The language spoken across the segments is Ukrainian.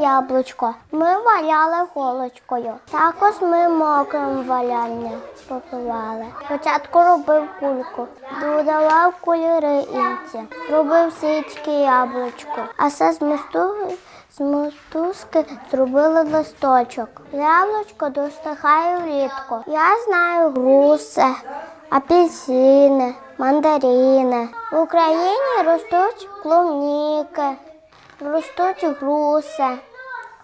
яблучко. Ми валяли голочкою. Також ми мокрим валяння попивали. Спочатку робив кульку, додавав кольори інці, робив січки яблучко, а все з мосту. З мотузки зробили листочок. Яблучко достигає влітку. Я знаю груси, апельсини, мандарини. В Україні ростуть клубніки, ростуть груси,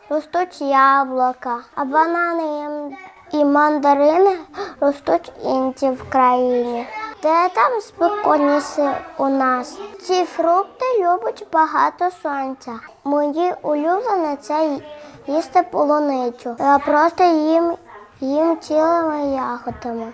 ростуть яблука, а банани і мандарини ростуть інці в країні. Де там спокійніше у нас? Ці фрукти люблять багато сонця. Мої улюблені це їсти полуницю. Я просто їм, їм цілими ягодами.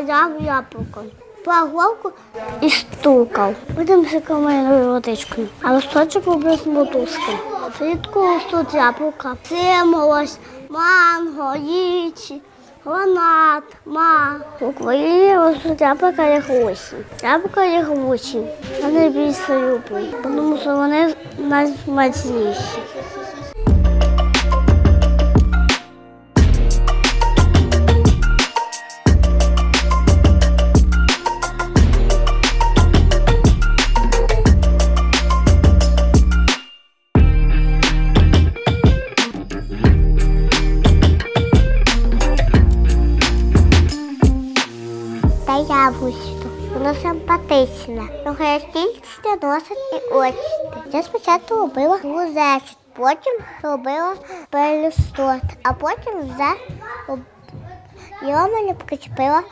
Валяв яблуком. Погладку і стукав. Потім шикамою водичкою. А листочок робив мотузки. Влітку ростуть яблука. Симолось, манго, лічі, гранат, мак. В Україні ростуть яблука і гусі. Яблука і гусі. Я найбільше люблю, тому що вони найсмачніші. Та. Воно симпатичне. Трохи стільця носить і очі. Я спочатку робила глузечок, потім робила пелюстот, а потім вже мене причепила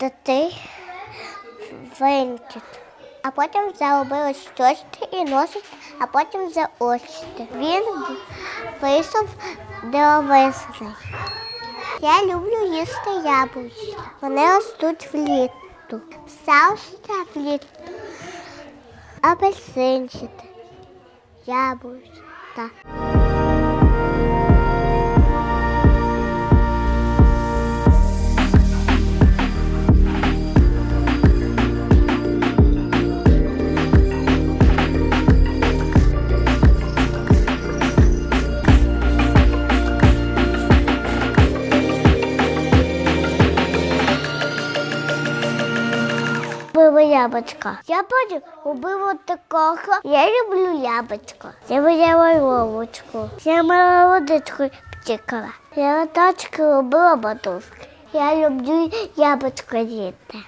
до тих винчик. А потім вже робила щочки і носить, а потім очі. Він вийшов дивовисний. Я люблю їсти яблучка. Вони ростуть влітку. Все росте влітку. Апельсинчики, яблучка. Яблучко. Я потім робила такого. Я люблю яблучко. Я виняла ловочку. Я мала водичку втікала. Я лоточки робила батушки. Я люблю яблучко їсти.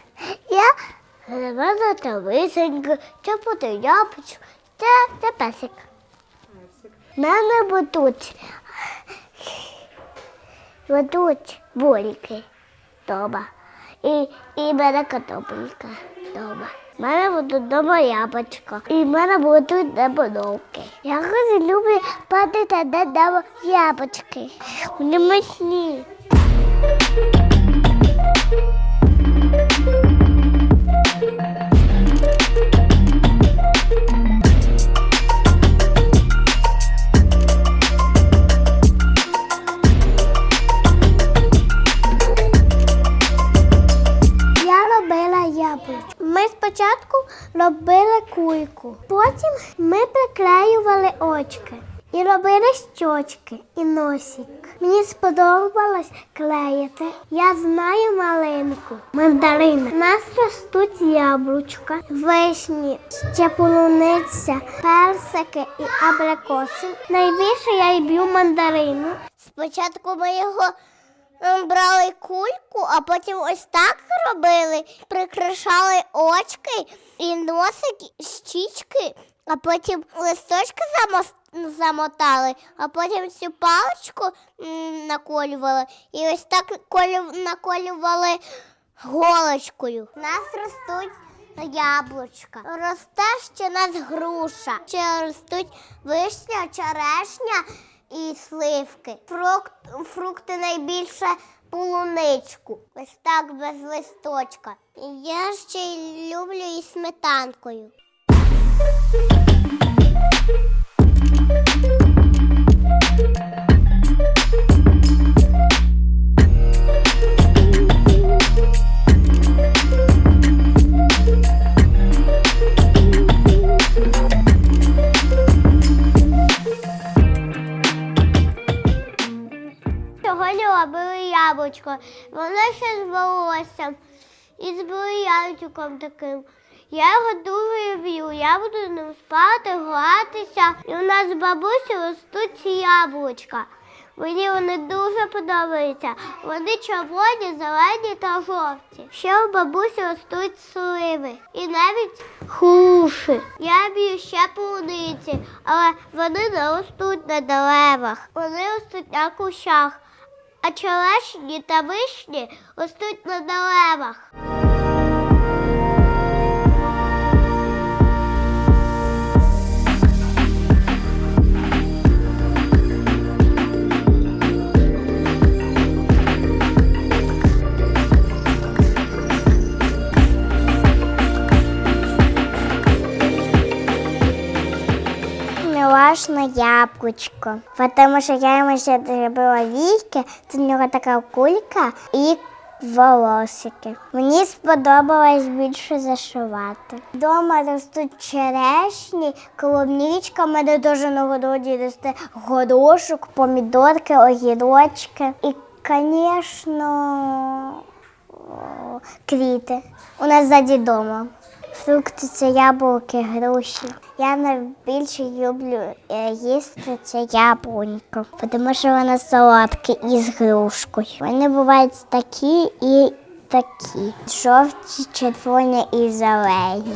Я грала тависеньку, це буде яблучко, це, це песик. Мене будуть, будуть бульки дома. І, і мене картопелька дома. У мене буде вдома яблочко. І в мене будуть неболовки. Я дуже люблю падати на яблочки. Вони мощні. Спочатку робили кульку, потім ми приклеювали очки і робили щочки і носик. Мені сподобалось клеїти. Я знаю малинку, мандарина. У нас ростуть яблучка, вишні, ще полуниця, персики і абрикоси. Найбільше я люблю мандарину. Спочатку ми його Ем, брали кульку, а потім ось так робили, прикрашали очки і носик, щічки, а потім листочки замотали, а потім цю паличку наколювали і ось так колю- наколювали голочкою. У нас ростуть яблучка. Росте ще нас груша. Ще ростуть вишня, черешня і сливки. Фрукт, фрукти найбільше полуничку, ось так без листочка. Я ще й люблю і сметанкою. Thank you. Воно ще з волоссям і з бриллиантиком таким. Я його дуже люблю. Я буду з ним спати, гратися. І у нас з бабусі ростуть яблучка. Мені вони дуже подобаються. Вони червоні, зелені та жовті. Ще у бабусі ростуть сливи і навіть хуші. Я б'ю ще полуниці, але вони не ростуть на деревах. Вони ростуть на кущах, а черешні та вишні ростуть на деревах. Милашне яблучко, тому що я йому ще зробила війки, це в нього така кулька і волосики. Мені сподобалось більше зашивати. Дома ростуть черешні, клубничка, в мене дуже на городі росте горошок, помідорки, огірочки і, звісно, квіти. У нас ззаді дома. Фрукти це яблуки, груші. Я найбільше люблю е, їсти це яблунько, тому що воно солодке із грушкою. Вони бувають такі і такі. Жовті, червоні і зелені.